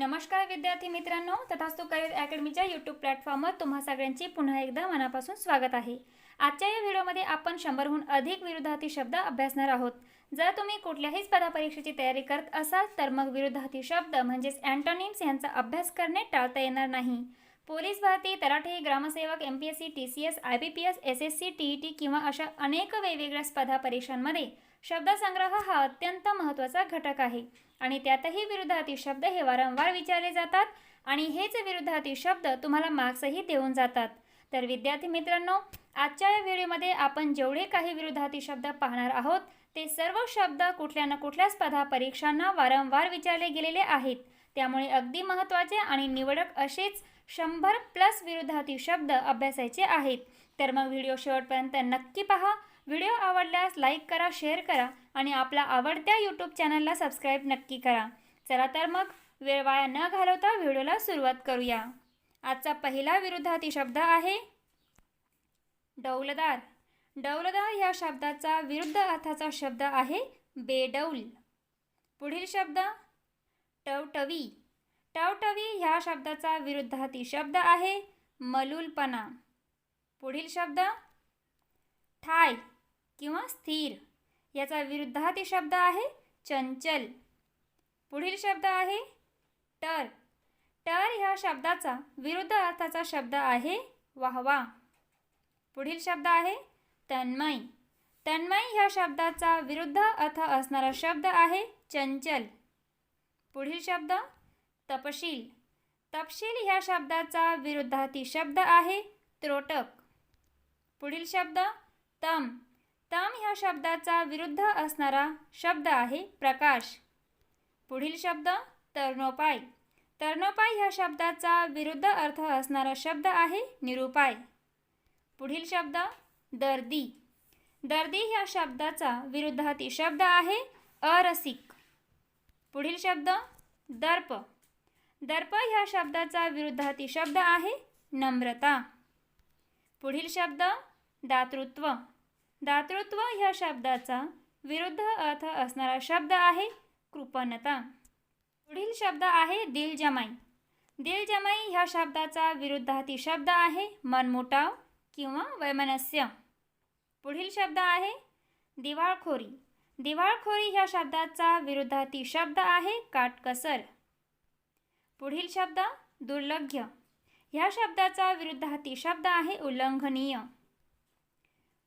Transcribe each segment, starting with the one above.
नमस्कार विद्यार्थी मित्रांनो तथास्तु करिअर अकॅडमीच्या यूट्यूब प्लॅटफॉर्मवर तुम्हा सगळ्यांचे पुन्हा एकदा मनापासून स्वागत आहे. आजच्या या व्हिडिओमध्ये आपण शंभरहून अधिक विरुद्धार्थी शब्द अभ्यासणार आहोत. जर तुम्ही कुठल्याही स्पर्धा परीक्षेची तयारी करत असाल तर मग विरुद्धार्थी शब्द म्हणजेच अँटोनिम्स यांचा अभ्यास करणे टाळता येणार नाही. पोलीस भरती तलाठी ग्रामसेवक M P S C T C S I B P S S S C T E T किंवा अशा अनेक वेगवेगळ्या स्पर्धा परीक्षांमध्ये शब्दसंग्रह हा अत्यंत महत्त्वाचा घटक आहे. आणि त्यातही विरुद्धार्थी शब्द हे वारंवार विचारले जातात आणि हेच विरुद्धार्थी शब्द तुम्हाला मार्क्सही देऊन जातात. तर विद्यार्थी मित्रांनो आजच्या या व्हिडिओमध्ये आपण जेवढे काही विरुद्धार्थी शब्द पाहणार आहोत ते सर्व शब्द कुठल्या ना कुठल्या स्पर्धा परीक्षांना वारंवार विचारले गेलेले आहेत. त्यामुळे अगदी महत्त्वाचे आणि निवडक असेच शंभर प्लस विरुद्धार्थी शब्द अभ्यासायचे आहेत. तर मग व्हिडिओ शेवटपर्यंत नक्की पहा. व्हिडिओ आवडल्यास लाईक करा शेअर करा आणि आपल्या आवडत्या यूट्यूब चॅनलला सबस्क्राईब नक्की करा. चला तर मग वेळ वाया न घालवता व्हिडिओला सुरुवात करूया. आजचा पहिला विरुद्धार्थी शब्द आहे डौलदार. डौलदार ह्या शब्दाचा विरुद्ध अर्थाचा शब्द आहे बेडौल. पुढील शब्द टवटवी. टवटवी ह्या शब्दाचा विरुद्धार्थी शब्द आहे मलूलपणा. पुढील शब्द ठाय. किंवा स्थिर. याचा विरुद्धार्थी शब्द आहे चंचल. पुढील शब्द आहे टर. टर ह्या शब्दाचा विरुद्ध अर्थाचा शब्द आहे वाहवा. पुढील शब्द आहे तन्मय. तन्मय ह्या शब्दाचा विरुद्ध अर्थ असणारा शब्द आहे चंचल. पुढील शब्द तपशील. तपशील ह्या शब्दाचा विरुद्धार्थी शब्द आहे त्रोटक. पुढील शब्द तम. तम ह्या शब्दाचा विरुद्ध असणारा शब्द आहे प्रकाश. पुढील शब्द तरणोपाय. तरणोपाय ह्या शब्दाचा विरुद्ध अर्थ असणारा शब्द आहे निरुपाय. पुढील शब्द दर्दी. दर्दी ह्या शब्दाचा विरुद्धार्थी शब्द आहे अरसिक. पुढील शब्द दर्प. दर्प ह्या शब्दाचा विरुद्धार्थी शब्द आहे नम्रता. पुढील शब्द दातृत्व. दातृत्व ह्या शब्दाचा विरुद्ध अर्थ असणारा शब्द आहे कृपणता. पुढील शब्द आहे दिलजमाई. दिलजमाई ह्या शब्दाचा विरुद्धार्थी शब्द आहे मनमुटाव किंवा वैमनस्य. पुढील शब्द आहे दिवाळखोरी. दिवाळखोरी ह्या शब्दाचा विरुद्धार्थी शब्द आहे काटकसर. पुढील शब्द दुर्लभ्य ह्या शब्दाचा विरुद्धार्थी शब्द आहे उल्लंघनीय.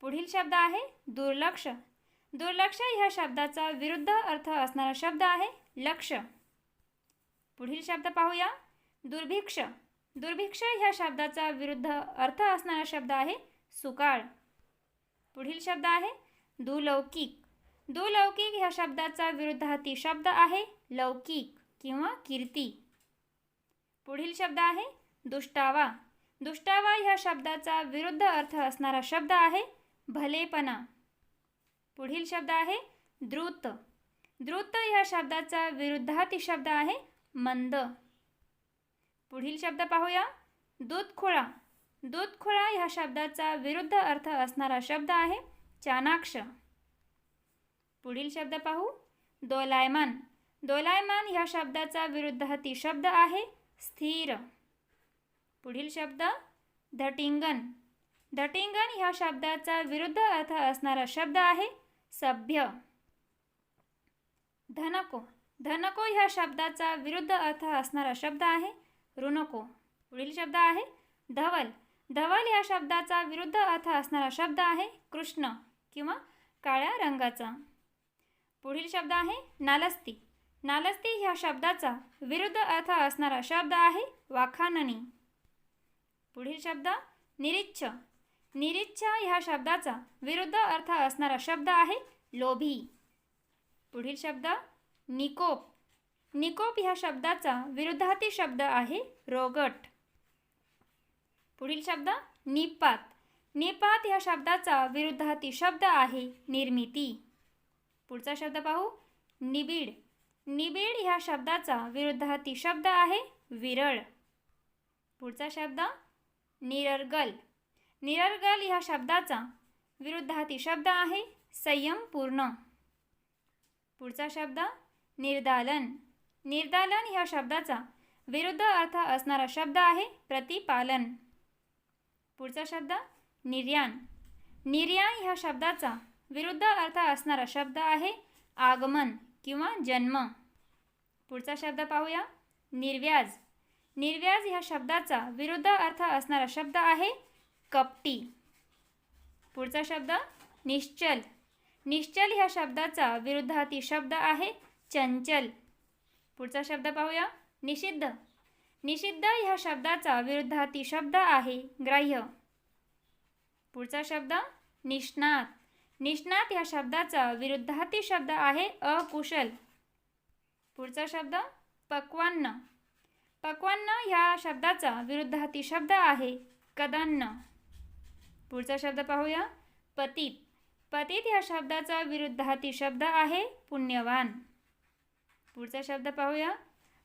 पुढील शब्द आहे दुर्लक्ष. दुर्लक्ष ह्या शब्दाचा विरुद्ध अर्थ असणारा शब्द आहे लक्ष. पुढील शब्द पाहूया. दुर्भिक्ष. दुर्भिक्ष ह्या शब्दाचा विरुद्ध अर्थ असणारा शब्द आहे सुकाळ. पुढील शब्द आहे दुलौकिक. दुलौकिक ह्या शब्दाचा विरुद्धार्थी शब्द आहे लौकिक किंवा कीर्ती. पुढील शब्द आहे दुष्टावा. दुष्टावा ह्या शब्दाचा विरुद्ध अर्थ असणारा शब्द आहे भलेपणा. पुढील शब्द आहे द्रुत. द्रुत ह्या शब्दाचा विरुद्धार्थी शब्द आहे मंद. पुढील शब्द पाहूया. दूधखोळा. दूधखोळा ह्या शब्दाचा विरुद्ध अर्थ असणारा शब्द आहे चाणाक्ष. पुढील शब्द पाहू. दोलायमान. दोलायमान ह्या शब्दाचा विरुद्धार्थी शब्द आहे स्थिर. पुढील शब्द धटिंगन धटिंगन ह्या शब्दाचा विरुद्ध अर्थ असणारा शब्द आहे सभ्य. धनको. धनको ह्या शब्दाचा विरुद्ध अर्थ असणारा शब्द आहे ऋणको. पुढील शब्द आहे धवल. धवल ह्या शब्दाचा विरुद्ध अर्थ असणारा शब्द आहे कृष्ण किंवा काळ्या रंगाचा. पुढील शब्द आहे नालस्ती. नालस्ती ह्या शब्दाचा विरुद्ध अर्थ असणारा शब्द आहे वाखाननी पुढील शब्द निरीच्छ. निरीच्छा ह्या शब्दाचा विरुद्ध अर्थ असणारा शब्द आहे लोभी. पुढील शब्द निकोप. निकोप ह्या शब्दाचा विरुद्धार्थी शब्द आहे रोगट. पुढील शब्द निपात. निपात ह्या शब्दाचा विरुद्धार्थी शब्द आहे निर्मिती. पुढचा शब्द पाहू निबिड. निबिड ह्या शब्दाचा विरुद्धार्थी शब्द आहे विरळ. पुढचा शब्द निरर्गल. निरर्गल ह्या शब्दाचा विरुद्धार्थी शब्द आहे संयमपूर्ण पुढचा शब्द निर्दालन. निर्दालन ह्या शब्दाचा विरुद्ध अर्थ असणारा शब्द आहे प्रतिपालन. पुढचा शब्द निर्याण निर्याण ह्या शब्दाचा विरुद्ध अर्थ असणारा शब्द आहे आगमन किंवा जन्म. पुढचा शब्द पाहूया निर्व्याज. निर्व्याज ह्या शब्दाचा विरुद्ध अर्थ असणारा शब्द आहे कपटी. पुढचा शब्द निश्चल. निश्चल ह्या शब्दाचा विरुद्धार्थी शब्द आहे चंचल. पुढचा शब्द पाहूया. निषिद्ध. निषिद्ध ह्या शब्दाचा विरुद्धार्थी शब्द आहे ग्राह्य. पुढचा शब्द निष्णात. निष्णात ह्या शब्दाचा विरुद्धार्थी शब्द आहे अकुशल. पुढचा शब्द पक्वान्न. पक्वान्न ह्या शब्दाचा विरुद्धार्थी शब्द आहे कदान्न. पुढचा शब्द पाहूया. पतित. पतित ह्या शब्दाचा विरुद्धार्थी शब्द आहे पुण्यवान. पुढचा शब्द पाहूया.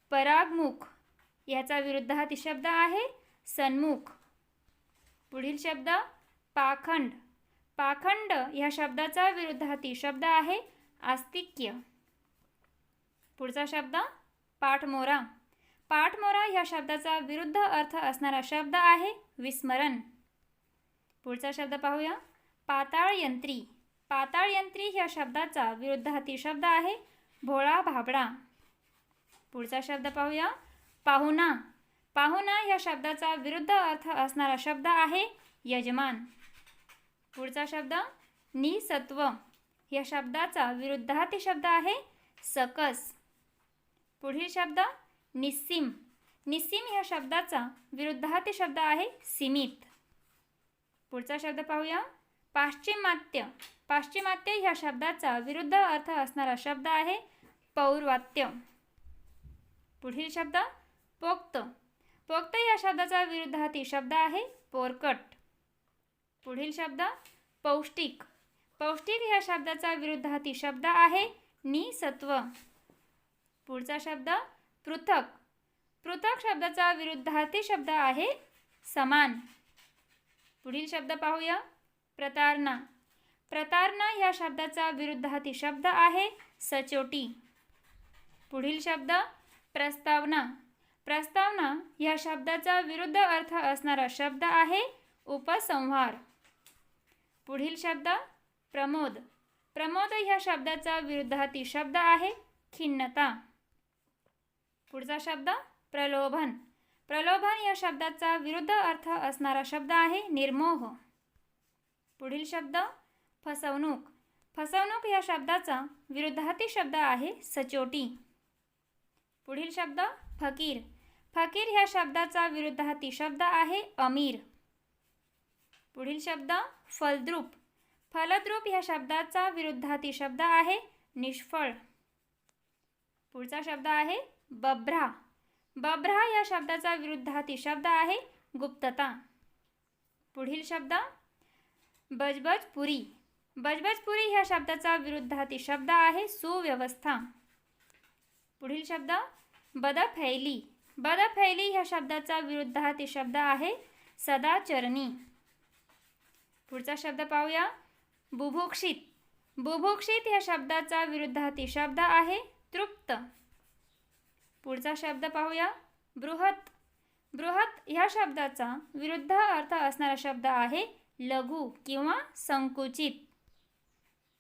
परागमुख याचा विरुद्धार्थी शब्द आहे सन्मुख. पुढील शब्द पाखंड. पाखंड ह्या शब्दाचा विरुद्धार्थी शब्द आहे आस्तिक्य. पुढचा शब्द पाठमोरा. पाठमोरा ह्या शब्दाचा विरुद्ध अर्थ असणारा शब्द आहे विस्मरण. पुढचा शब्द पाहूया. पाताळ यंत्री. पाताळ यंत्री ह्या शब्दाचा विरुद्धार्थी शब्द आहे. भोळा भाबडा. पुढचा शब्द पाहूया. पाहुणा. पाहुणा ह्या शब्दाचा विरुद्ध अर्थ असणारा शब्द आहे यजमान. पुढचा शब्द. निसत्व. या शब्दाचा विरुद्धार्थी शब्द आहे सकस. पुढील शब्द. निस्सिम. निस्सिम ह्या शब्दाचा विरुद्धार्थी शब्द आहे सीमित. पुढचा शब्द पाहूया. पाश्चिमात्य. पाश्चिमात्य ह्या शब्दाचा विरुद्ध अर्थ असणारा शब्द आहे पौर्वात्य. पुढील शब्द पोक्त. पोक्त या शब्दाचा विरुद्धार्थी शब्द आहे पोरकट. पुढील शब्द पौष्टिक. पौष्टिक ह्या शब्दाचा विरुद्धार्थी शब्द आहे निसत्व. पुढचा शब्द पृथक. पृथक शब्दाचा विरुद्धार्थी शब्द आहे समान. पुढील शब्द पाहूया. प्रतारणा. प्रतारणा ह्या शब्दाचा विरुद्धार्थी शब्द आहे सचोटी. पुढील शब्द प्रस्तावना. प्रस्तावना ह्या शब्दाचा विरुद्ध अर्थ असणारा शब्द आहे उपसंहार. पुढील शब्द प्रमोद. प्रमोद ह्या शब्दाचा विरुद्धार्थी शब्द आहे खिन्नता. पुढचा शब्द प्रलोभन. प्रलोभन या शब्दाचा विरुद्ध अर्थ असणारा शब्द आहे निर्मोह. पुढील शब्द फसवणूक. फसवणूक या शब्दाचा विरुद्धार्थी शब्द आहे सचोटी. पुढील शब्द फकीर. फकीर ह्या शब्दाचा विरुद्धार्थी शब्द आहे अमीर. पुढील शब्द फलद्रूप. फलद्रूप ह्या शब्दाचा विरुद्धार्थी शब्द आहे निष्फळ. पुढचा शब्द आहे बभ्रा बभ्रा या शब्दाचा विरुद्धार्थी शब्द आहे गुप्तता. पुढील शब्द बजबजपुरी. बजबजपुरी ह्या शब्दाचा विरुद्धार्थी शब्द आहे सुव्यवस्था. पुढील शब्द बदफैली. बदफैली ह्या शब्दाचा विरुद्धार्थी शब्द आहे सदाचरणी. पुढचा शब्द पाहूया बुभुक्षित. बुभुक्षित ह्या शब्दाचा विरुद्धार्थी शब्द आहे तृप्त. पुढचा शब्द पाहूया. बृहत. बृहत ह्या शब्दाचा विरुद्ध अर्थ असणारा शब्द आहे लघु किंवा संकुचित.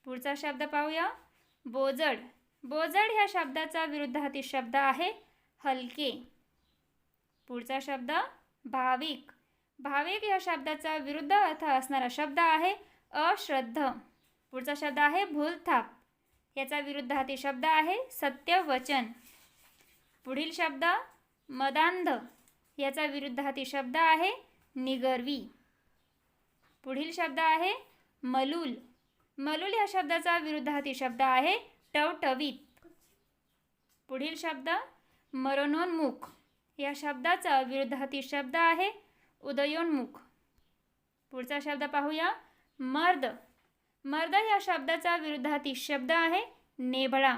पुढचा शब्द पाहूया. बोजड. बोजड ह्या शब्दाचा विरुद्धार्थी शब्द आहे हलके. पुढचा शब्द भाविक. भाविक या शब्दाचा विरुद्ध अर्थ असणारा शब्द आहे अश्रद्ध. पुढचा शब्द आहे भूलथाप. याचा विरुद्धार्थी शब्द आहे सत्यवचन. पुढील शब्द मदांध याचा विरुद्धार्थी शब्द आहे निगर्वी. पुढील शब्द आहे मलूल. मलूल या शब्दाचा विरुद्धार्थी शब्द आहे टवटवीत. पुढील शब्द मरणोन्मुख या शब्दाचा विरुद्धार्थी शब्द आहे उदयोन्मुख. पुढचा शब्द पाहूया. मर्द. मर्द या शब्दाचा विरुद्धार्थी शब्द आहे नेभळा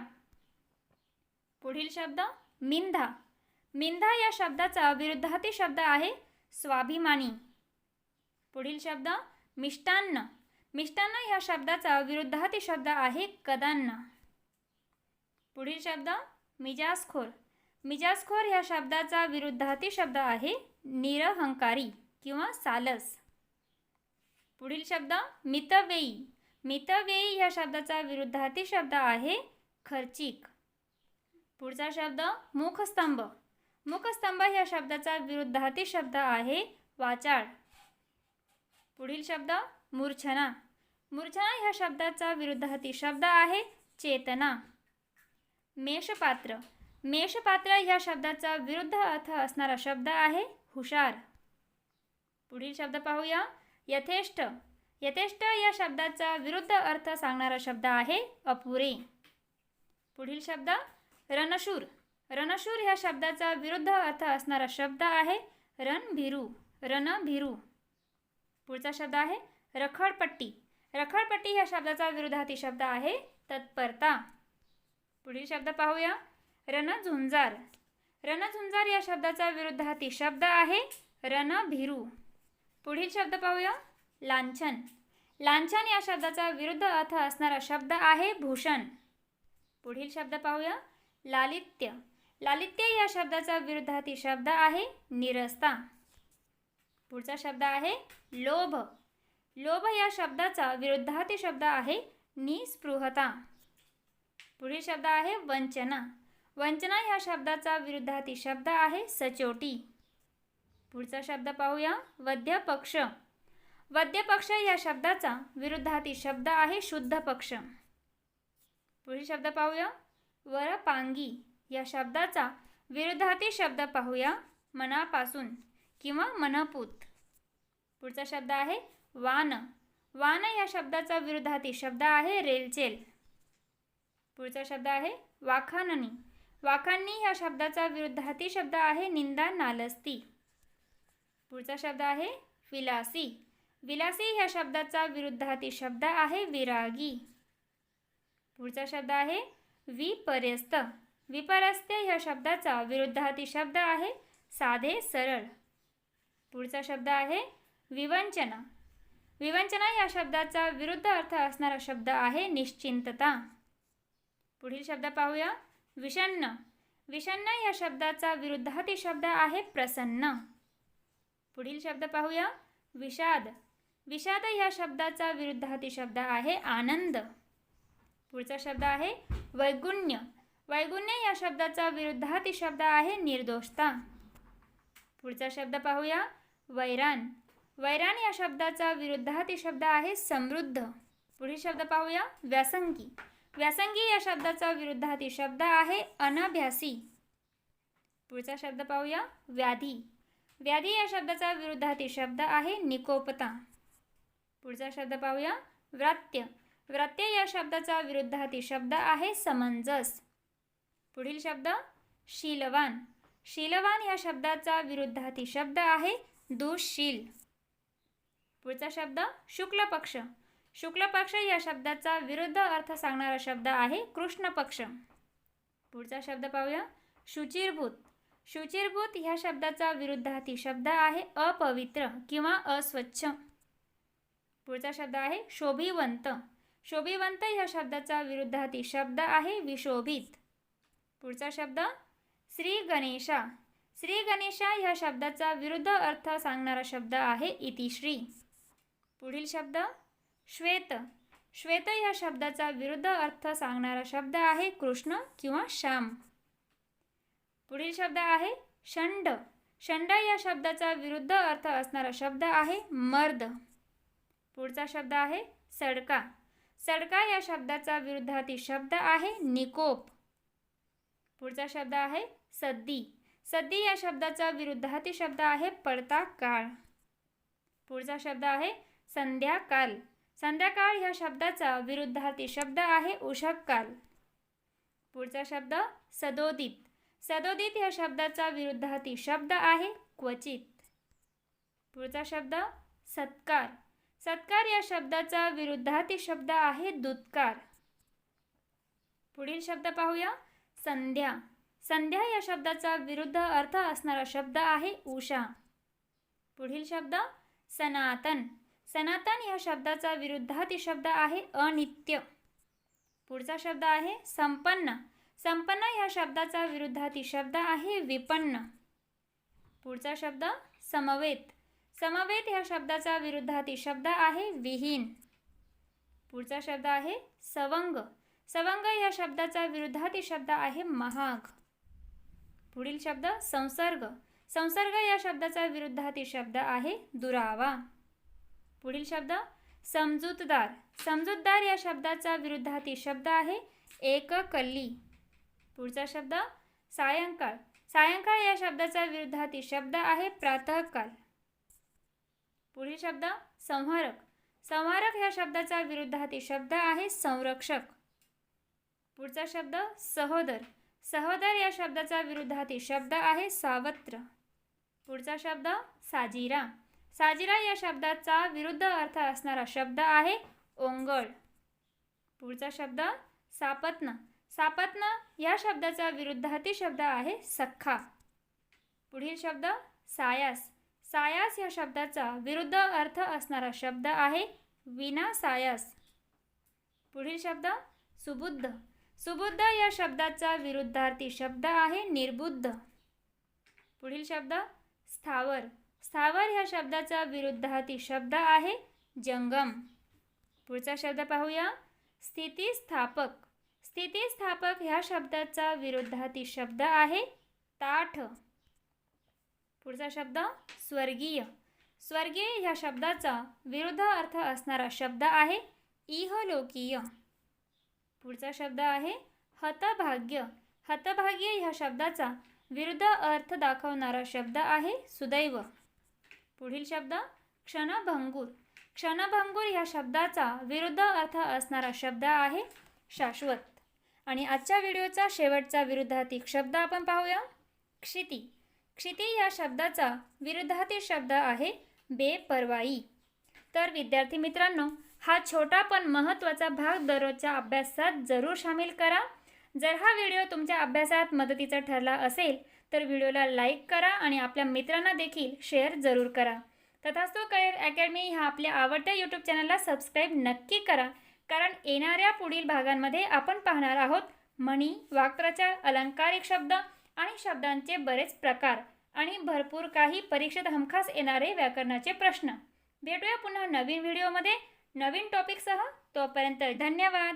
पुढील शब्द मिंधा मिंधा या शब्दाचा विरुद्धार्थी शब्द आहे स्वाभिमानी. पुढील शब्द मिष्टान्न. मिष्टान्न या शब्दाचा विरुद्धार्थी शब्द आहे कदान्न. पुढील शब्द मिजासखोर. मिजाजखोर ह्या शब्दाचा विरुद्धार्थी शब्द आहे निरहंकारी किंवा सालस. पुढील शब्द मितव्ययी. मितव्ययी ह्या शब्दाचा विरुद्धार्थी शब्द आहे खर्चिक. पुढचा शब्द मुखस्तंभ. मुखस्तंभ ह्या शब्दाचा विरुद्धार्थी शब्द आहे वाचाळ. पुढील शब्द मूर्छना. मूर्छना ह्या शब्दाचा विरुद्धार्थी शब्द आहे चेतना. मेषपात्र. मेषपात्र ह्या शब्दाचा विरुद्ध अर्थ असणारा शब्द आहे हुशार. पुढील शब्द पाहूया. यथेष्ट. यथेष्ट या शब्दाचा विरुद्ध अर्थ सांगणारा शब्द आहे अपुरे. पुढील शब्द रणशूर. रणशूर ह्या शब्दाचा विरुद्ध अर्थ असणारा शब्द आहे रणभिरू रणभिरू पुढचा शब्द आहे रखडपट्टी. रखडपट्टी ह्या शब्दाचा विरुद्धार्थी शब्द आहे तत्परता. पुढील शब्द पाहूया. रणझुंजार. रणझुंजार या शब्दाचा विरुद्धार्थी शब्द आहे रणभिरू पुढील शब्द पाहूया. लांछन. लांछन या शब्दाचा विरुद्ध अर्थ असणारा शब्द आहे भूषण. पुढील शब्द पाहूया. लालित्य. लालित्य या शब्दाचा विरुद्धार्थी शब्द आहे निरस्ता. पुढचा शब्द आहे लोभ. लोभ या शब्दाचा विरुद्धार्थी शब्द आहे निस्पृहता. पुढील शब्द आहे वंचना. वंचना ह्या शब्दाचा विरुद्धार्थी शब्द आहे सचोटी. पुढचा शब्द पाहूया वद्य पक्ष वद्य पक्ष या शब्दाचा विरुद्धार्थी शब्द आहे शुद्ध पक्ष पुढील शब्द पाहूया वरपांगी या शब्दाचा विरुद्धार्थी शब्द पाहूया मनापासून किंवा मनपूत. पुढचा शब्द आहे वान. वान या शब्दाचा विरुद्धार्थी शब्द आहे रेलचेल. पुढचा शब्द आहे वाखाननी वाखांनी या शब्दाचा विरुद्धार्थी शब्द आहे निंदा नालस्ती. पुढचा शब्द आहे विलासी. विलासी ह्या शब्दाचा विरुद्धार्थी शब्द आहे विरागी. पुढचा शब्द आहे विपर्यस्त विपर्यस्त ह्या शब्दाचा विरुद्धार्थी शब्द आहे साधे सरळ. पुढचा शब्द आहे विवंचना. विवंचना या शब्दाचा विरुद्ध अर्थ असणारा शब्द आहे निश्चिंतता. पुढील शब्द पाहूया. विषन्न विषन्न या शब्दाचा विरुद्धार्थी शब्द आहे प्रसन्न. पुढील शब्द पाहूया. विषाद. विषाद या शब्दाचा विरुद्धार्थी शब्द आहे आनंद. पुढचा शब्द आहे वैगुण्य. वैगुण्य या शब्दाचा विरुद्धार्थी शब्द आहे निर्दोषता. पुढचा शब्द पाहूया. वैरान. वैरान या शब्दाचा विरुद्धार्थी शब्द आहे समृद्ध. पुढील शब्द पाहूया. व्यासंगी. व्यासंगी या शब्दाचा विरुद्धार्थी शब्द आहे अनभ्यासी. पुढचा शब्द पाहूया. व्याधी. व्याधी या शब्दाचा विरुद्धार्थी शब्द आहे निकोपता. पुढचा शब्द पाहूया. व्रात्य. व्रत्य या शब्दाचा विरुद्धार्थी शब्द आहे समंजस. पुढील शब्द शीलवान. शीलवान या शब्दाचा विरुद्धार्थी शब्द आहे दुःशील. पुढचा शब्द शुक्ल पक्ष शुक्ल पक्ष या शब्दाचा विरुद्ध अर्थ सांगणारा शब्द आहे कृष्ण पक्ष पुढचा शब्द पाहूया शुचिरभूत. शुचिरभूत ह्या शब्दाचा विरुद्धार्थी शब्द आहे अपवित्र किंवा अस्वच्छ. पुढचा शब्द आहे शोभिवंत. शोभिवंत ह्या शब्दाचा विरुद्धार्थी शब्द आहे विशोभित. पुढचा शब्द श्री गणेशा. श्री गणेशा ह्या शब्दाचा विरुद्ध अर्थ सांगणारा शब्द आहे इतिश्री पुढील शब्द श्वेत. श्वेत या शब्दाचा विरुद्ध अर्थ सांगणारा शब्द आहे कृष्ण किंवा श्याम. पुढील शब्द आहे षंड. षंड या शब्दाचा विरुद्ध अर्थ असणारा शब्द आहे मर्द. पुढचा शब्द आहे सडका. सडका या शब्दाचा विरुद्धार्थी शब्द आहे निकोप. पुढचा शब्द आहे सद्दी. सद्दी या शब्दाचा विरुद्धार्थी शब्द आहे पडता काळ पुढचा शब्द आहे संध्याकाल. संध्याकाळ ह्या शब्दाचा विरुद्धार्थी शब्द आहे उषक काल पुढचा शब्द सदोदित. सदोदित ह्या शब्दाचा विरुद्धार्थी शब्द आहे क्वचित. पुढचा शब्द सत्कार. सत्कार या शब्दाचा विरुद्धार्थी शब्द आहे दुत्कार. पुढील शब्द पाहूया. संध्या. संध्या या शब्दाचा विरुद्ध अर्थ असणारा शब्द आहे उषा. पुढील शब्द सनातन. सनातन या शब्दाचा विरुद्धार्थी शब्द आहे अनित्य. पुढचा शब्द आहे संपन्न. संपन्न ह्या शब्दाचा विरुद्धार्थी शब्द आहे विपन्न. पुढचा शब्द समवेत. समवेत ह्या शब्दाचा विरुद्धार्थी शब्द आहे विहीन. पुढचा शब्द आहे सवंग. सवंग या शब्दाचा विरुद्धार्थी शब्द आहे महाग. पुढील शब्द संसर्ग. संसर्ग या शब्दाचा विरुद्धार्थी शब्द आहे दुरावा. पुढील शब्द समजूतदार. समजूतदार या शब्दाचा विरुद्धार्थी शब्द आहे एक कल्ली पुढचा शब्द सायंकाळ. सायंकाळ या शब्दाचा विरुद्धार्थी शब्द आहे प्रातःकाल. पुढील शब्द संहारक. संहारक ह्या शब्दाचा विरुद्धार्थी शब्द आहे संरक्षक. पुढचा शब्द सहोदर. सहोदर या शब्दाचा विरुद्धार्थी शब्द आहे सावत्र. पुढचा शब्द साजिरा. साजिरा या शब्दाचा विरुद्ध अर्थ असणारा शब्द आहे ओंगळ. पुढचा शब्द सापत्न. सापत्न या शब्दाचा विरुद्धार्थी शब्द आहे सख्खा पुढील शब्द सायास. सायास या शब्दाचा विरुद्ध अर्थ असणारा शब्द आहे विना सायास. पुढील शब्द सुबुद्ध. सुबुद्ध या शब्दाचा विरुद्धार्थी शब्द आहे निर्बुद्ध. पुढील शब्द स्थावर. स्थावर ह्या शब्दाचा विरुद्धार्थी शब्द आहे जंगम. पुढचा शब्द पाहूया. स्थितीस्थापक. स्थितीस्थापक ह्या शब्दाचा विरुद्धार्थी शब्द आहे ताठ. पुढचा शब्द स्वर्गीय. स्वर्गीय ह्या शब्दाचा विरुद्ध अर्थ असणारा शब्द आहे इहलोकीय. पुढचा शब्द आहे हतभाग्य. हतभाग्य ह्या शब्दाचा विरुद्ध अर्थ दाखवणारा शब्द आहे सुदैव. पुढील शब्द क्षणभंगूर. क्षणभंगूर ह्या शब्दाचा विरुद्ध अर्थ असणारा शब्द आहे शाश्वत. आणि आजच्या व्हिडिओचा शेवटचा विरुद्धार्थी शब्द आपण पाहूया क्षिती. क्षिती या शब्दाचा विरुद्धार्थी शब्द आहे बेपर्वाई. तर विद्यार्थी मित्रांनो हा छोटा पण महत्त्वाचा भाग दररोजच्या अभ्यासात जरूर सामील करा. जर हा व्हिडिओ तुमच्या अभ्यासात मदतीचा ठरला असेल तर व्हिडिओला लाईक करा आणि आपल्या मित्रांना देखील शेअर जरूर करा. तथास्तु करिअर अकॅडमी ह्या आपल्या आवडत्या यूट्यूब चॅनलला सबस्क्राईब नक्की करा कारण येणाऱ्या पुढील भागांमध्ये आपण पाहणार आहोत म्हणी वाक्प्रचार अलंकारिक शब्द आणि शब्दांचे बरेच प्रकार आणि भरपूर काही परीक्षेत हमखास येणारे व्याकरणाचे प्रश्न. भेटूया पुन्हा नवीन व्हिडिओमध्ये. नवीन टॉपिकसह तोपर्यंत धन्यवाद.